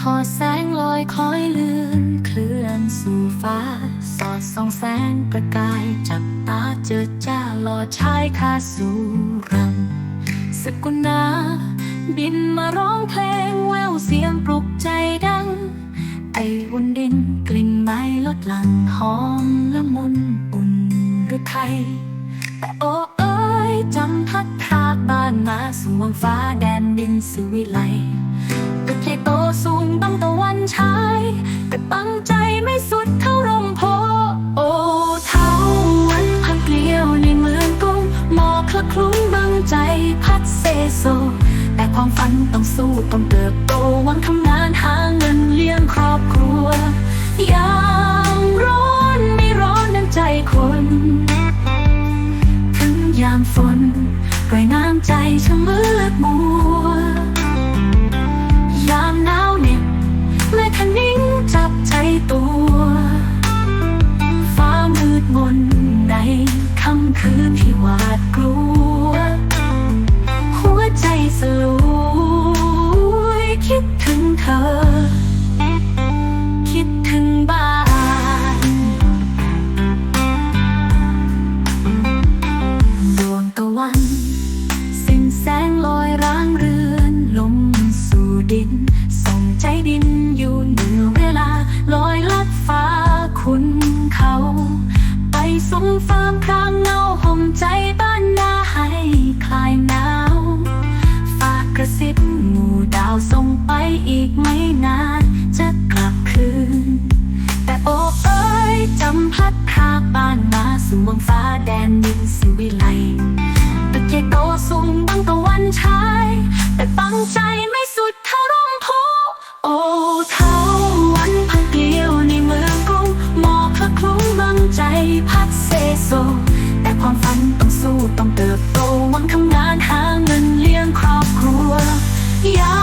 ทอดแสงลอยคอยเลื่อนเคลื่อนสู่ฟ้า สอดส่องแสงประกายจับตาเจอจ้าหล่อชายคาสุรังสกุณาบินมาร้องเพลงแววเสียงปลุกใจดัง ไออุ่นดินกลิ่นไม้ลดหลังหอมละมุนอุ่นหรือไทยแต่โอ้เอ้ยจำพัดพาบ้านมาสวงฟ้าแดนดินสุวิไล บังตะวันฉายแต่ตั้งใจไม่สุดเท่าร่มโพโอ้เท่าวันพักเกลียวในเมืองกรุงหมอกคละคลุ้งบังใจพัดเซโซ แต่ความฝันต้องสู้ต้องเติบโตหวังทำงานหาเงินเลี้ยงครอบครัวยามร้อนไม่ร้อนน้ำใจคนถึงยามฝนปล่อยน้ำใจชะมืดมัวาดกลัว หัวใจสลวยคิดถึงเธอ มาสู่เมืองฟ้าแดนดินสิวิไลตึกใหญ่โตสูงบังตะวันฉาย แต่ตั้งใจไม่สุดเท่าร่มโพโอ้เท่าวันพักเกลียวในเมืองกรุงหมอกคละคลุ้งบังใจพัดเซโซ แต่ความฝันต้องสู้ต้องเติบโตหวังทำงานหาเงินเลี้ยงครอบครัวยา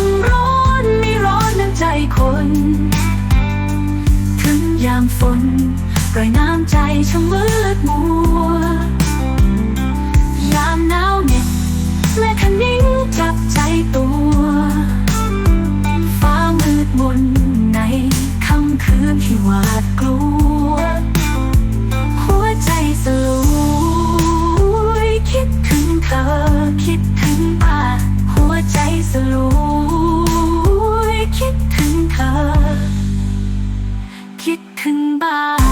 มร้อนไม่ร้อนน้ำใจคน ถึงยามฝน ปล่อยน้ำใจช่างมืดมัวยามหนาวเหน็บและคันนิ้งจับใจตัว ฟ้ามืดมนในค่ำคืนที่หวาดกลัว หัวใจสลวยคิดถึงเธอคิดถึงป่าหัวใจสลวยคิดถึงเธอคิดถึงบ้าน